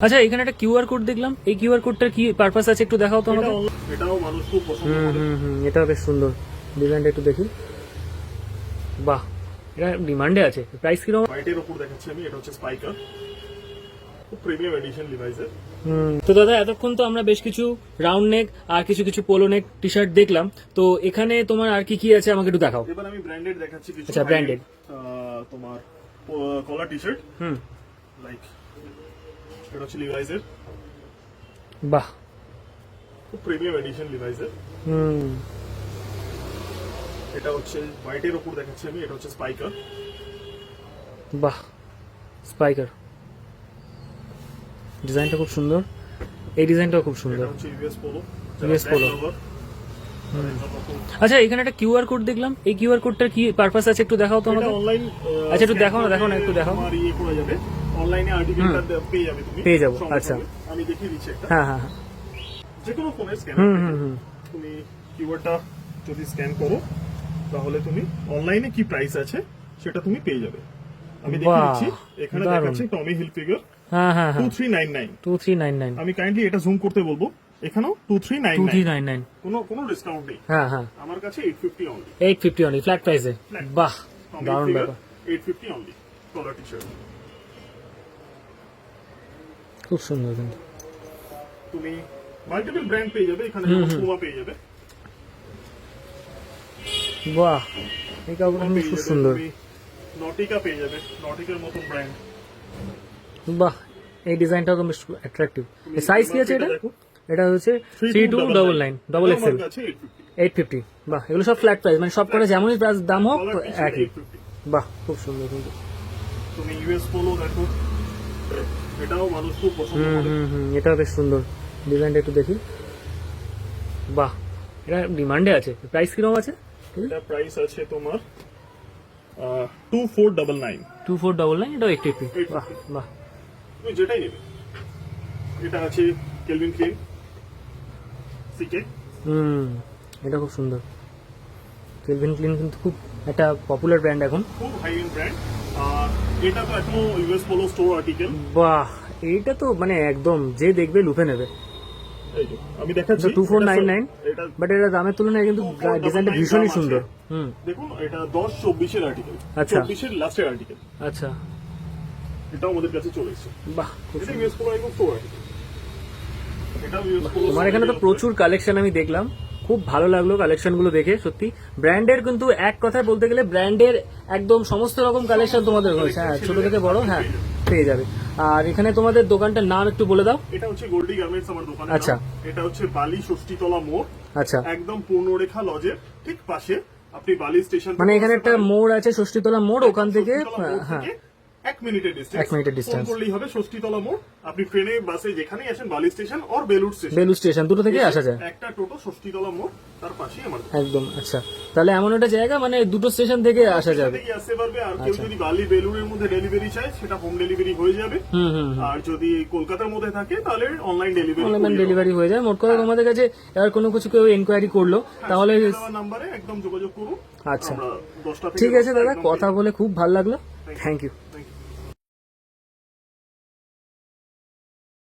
আচ্ছা এখানে একটা কিউআর কোড দেখলাম। এই কিউআর কোডটার কি পারপাস আছে একটু দেখাও তো আমাকে? এটাও মানুষ খুব পছন্দ করে। হুম হুম এটাও বেশ সুন্দর। ডিজাইনটা একটু দেখি। বাহ এটা ডিমান্ডে আছে। প্রাইস কীরকম? হোয়াইটের উপর দেখাচ্ছি আমি এটা হচ্ছে স্পাইকার প্রিমিয়াম এডিশন তো দাদা এতক্ষণ তো আমরা বেশ কিছু রাউন্ড নেক আর কিছু কিছু পোলো নেক টি শার্ট দেখলাম। তো এখানে তোমার আর কি কি আছে আমাকে একটু দেখাও? এবার আমি ব্র্যান্ডেড দেখাচ্ছি কিছু আচ্ছা। আহ, তোমার কলার টি শার্ট হুম। লাইক এটা হচ্ছে লিভাইসের বাহ। খুব প্রিমিয়াম এডিশন লিভাইসের হুম। এটা হচ্ছে হোয়াইটের উপর দেখাচ্ছি আমি এটা হচ্ছে স্পাইকার বাহ স্পাইকার ডিজাইনটা খুব সুন্দর। এই ডিজাইনটাও খুব সুন্দর। এটা হচ্ছে ইউএস পোলো। আচ্ছা এখানে একটা কিউআর কোড দেখলাম। এই কিউআর কোডটার কি পারপাস আছে একটু দেখাও তো আমাকে? অনলাইন আচ্ছা, একটু দেখাও না, দেখাও না, একটু দেখাও। তোমার ইয়ে করা যাবে। অনলাইনে আর্টিকেলটা পেয়ে যাবে তুমি। পেয়ে যাব, আচ্ছা। আমি দেখিয়ে দিচ্ছি একটা। হ্যাঁ হ্যাঁ যে কোনো ফোনের স্ক্যানার তুমি কিওয়ার্ডটা যদি স্ক্যান করো তাহলে তুমি অনলাইনে কি প্রাইস আছে সেটা তুমি পেয়ে যাবে। আমি দেখিয়ে দিচ্ছি। এখানে। দেখাচ্ছে টমি হিল ফিগার হ্যাঁ হ্যাঁ টু হ্যাঁ three nine nine two three nine nine আমি কাইন্ডলি এটা জুম করতে বলব। এখানেও two three nine two three nine nine nine কোনো কোনো ডিসকাউন্ট নেই। হ্যাঁ হ্যাঁ। আমার কাছে eight fifty only eight fifty only flat প্রাইসে. বাহ দারুণ ব্যাপার। Eight fifty only collar T shirt খুব সুন্দর কিন্তু। তুমি মাল্টিপল ব্র্যান্ড পেয়ে যাবে এখানে পুমা পেয়ে যাবে। বাহ এই পেয়ে খুব সুন্দর। নটিকা পেয়ে যাবে নটিকার মতন ব্র্যান্ড বাহ এই ডিজাইনটাও কিন্তু অ্যাট্রাকটিভ এই সাইজ কি আছে এটা? এটা হচ্ছে three two double nine double XL eight fifty বাহ এগুলো সব ফ্ল্যাট প্রাইস মানে সব করে যেমনই প্রাইস দাম হোক একই। বাহ খুব সুন্দর কিন্তু। তুমি ইউএস পোলো দেখো। এটাও মানুষ খুব পছন্দ করে। হুম হুম এটাও বেশ সুন্দর। ডিজাইনটা একটু দেখি। বাহ এটা ডিমান্ডে আছে। প্রাইস কীরকম আছে? এটা প্রাইস আছে তোমার two four double nine two four double nine এটাও এইট ফিফটি বাহ বাহ। তুমি যেটাই নেবে। এটা আছে কেলভিন ক্লিন সিকে হুম এটা খুব সুন্দর। কেলভিন ক্লিন কিন্তু খুব একটা পপুলার ব্র্যান্ড এখন। খুব হাই এন্ড ব্র্যান্ড এটা তো এখনও ইউএস পোলো স্টোর আর্টিকেল বাহ এইটা তো মানে একদম যে দেখবে লুফে নেবে। আমি দেখাচ্ছি। Two four nine nine but এটা দামের তুলনায় কিন্তু ডিজাইনটা ভীষণই সুন্দর। হুম। দেখুন এটা দশ চব্বিশের আর্টিকেল আচ্ছা। চব্বিশের লাস্টের আর্টিকেল আচ্ছা। আমাদের কাছে চলে এসেছে। বাহ খুব এটা ইউএস পোলো একদম স্টোর আর্টিকেল এটাও ইউএস পোলো তোমার এখানে তো প্রচুর কালেকশন আমি দেখলাম। খুব ভালো লাগল কালেকশনগুলো দেখে সত্যি। ব্র্যান্ডের কিন্তু এক কথায় বলতে গেলে ব্র্যান্ডের একদম সমস্ত রকম কালেকশন তোমাদের রয়েছে। হ্যাঁ ছোট থেকে বড় হ্যাঁ পেয়ে যাবে। আর এখানে তোমাদের দোকানটার নাম একটু বলে দাও। এটা হচ্ছে গোল্ডি গার্মেন্টস আমার দোকানে আচ্ছা। এটা হচ্ছে বালি ষষ্ঠীতলা মোড়। আচ্ছা। একদম পূর্ণরেখা লজের ঠিক পাশে। আপনি বালি স্টেশন মানে এখানে একটা মোড় আছে ষষ্ঠীতলা মোড় ওখান থেকে হ্যাঁ এক মিনিটের ডিস্টেন্স এক মিনিটের। ফোন করলেই হবে ষষ্ঠীতলা মোড়। আপনি ট্রেনে বাসে যেখানেই আসেন Bally station or Belur station Belur station দুটো থেকে আসা যায়। একটা টোটো ষষ্ঠীতলা মোড় তার পাশেই আমার একদম আচ্ছা। তাহলে এমন একটা জায়গা মানে দুটো স্টেশন থেকে আসা যাবে। আসতে পারবে আর কেউ যদি বালি বেলুরের মধ্যে ডেলিভারি চায় সেটা হোম ডেলিভারি হয়ে যাবে। আর যদি কলকাতার মধ্যে থাকে তাহলে অনলাইন ডেলিভারি অনলাইন ডেলিভারি হয়ে যায়। মোট কথা তোমাদের কাছে এবার কোনো কিছু কেউ এনকোয়ারি করল তাহলে নাম্বারে একদম যোগাযোগ করুন। আচ্ছা। ঠিক আছে দাদা। কথা বলে খুব ভালো লাগল। Thank you